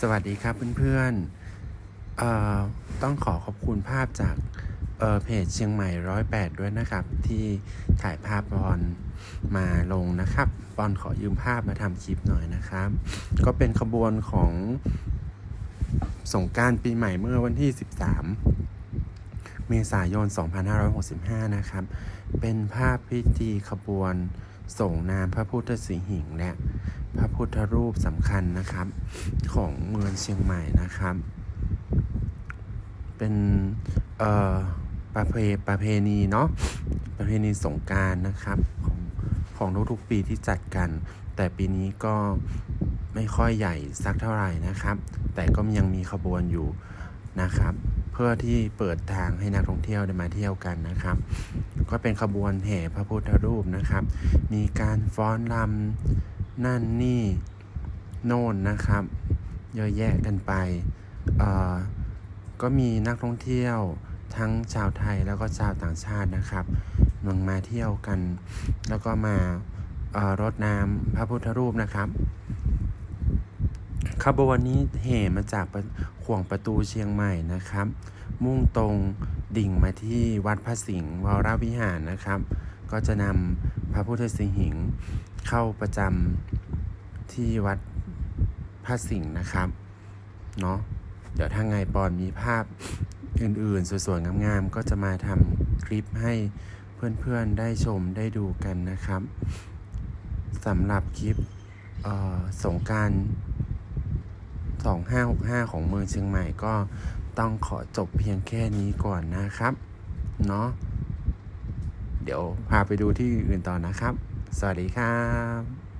สวัสดีครับเพื่อนๆเอ่อต้องขอขอบคุณภาพจากเอ่อเพจเชียงใหม่ร้อยแปดด้วยนะครับ ที่ถ่ายภาพบอลมาลงนะครับบอลขอยืมภาพมาทำคลิปหน่อยนะครับ ก็เป็นขบวนของสงการปีใหม่เมื่อวันที่ 13 เมษายน 2565 นะครับ เป็นภาพพิธีขบวน ส่งนามพระพุทธสิหิงและพระพุทธรูปสำคัญนะครับ ของเมืองเชียงใหม่นะครับ เป็นเอ่อประเพประเพณีเนาะประเพณีสงกรารนะครับของของทุกๆปีที่จัดกัน แต่ปีนี้ก็ไม่ค่อยใหญ่สักเท่าไหร่นะครับ แต่ก็ยังมีขบวนอยู่ นะครับ เพื่อที่เปิดทางให้นักท่องเที่ยวได้มาเที่ยวกันนะครับ ก็เป็นขบวนแห่พระพุทธรูปนะครับ มีการฟ้อนรำนั่นนี่โน่นนะครับเยอะแยะกันไปเอ่อก็มีนักท่องเที่ยวทั้งชาวไทยแล้วก็ชาวต่างชาตินะครับมังมาเที่ยวกัน แล้วก็มาเอ่อรดน้ำพระพุทธรูปนะครับ ขบวนนี้แห่มาจากขวงประตูเชียงใหม่นะครับ มุ่งตรงดิ่งมาที่วัดพระสิงห์วรวิหารนะครับ ก็จะนำพระพุทธสิหิงค์เข้าประจำที่วัดพระสิงห์นะครับเนาะเดี๋ยวถ้าไงปอนมีภาพอื่นๆ สวยๆ งามๆ ก็จะมาทำคลิปให้เพื่อนๆ ได้ชมได้ดูกันนะครับสำหรับคลิปสงการ 2565 ของเมืองเชียงใหม่ก็ต้องขอจบเพียงแค่นี้ก่อนนะครับ เนาะเดี๋ยวพาไปดูที่อื่นต่อนะครับ สวัสดีครับ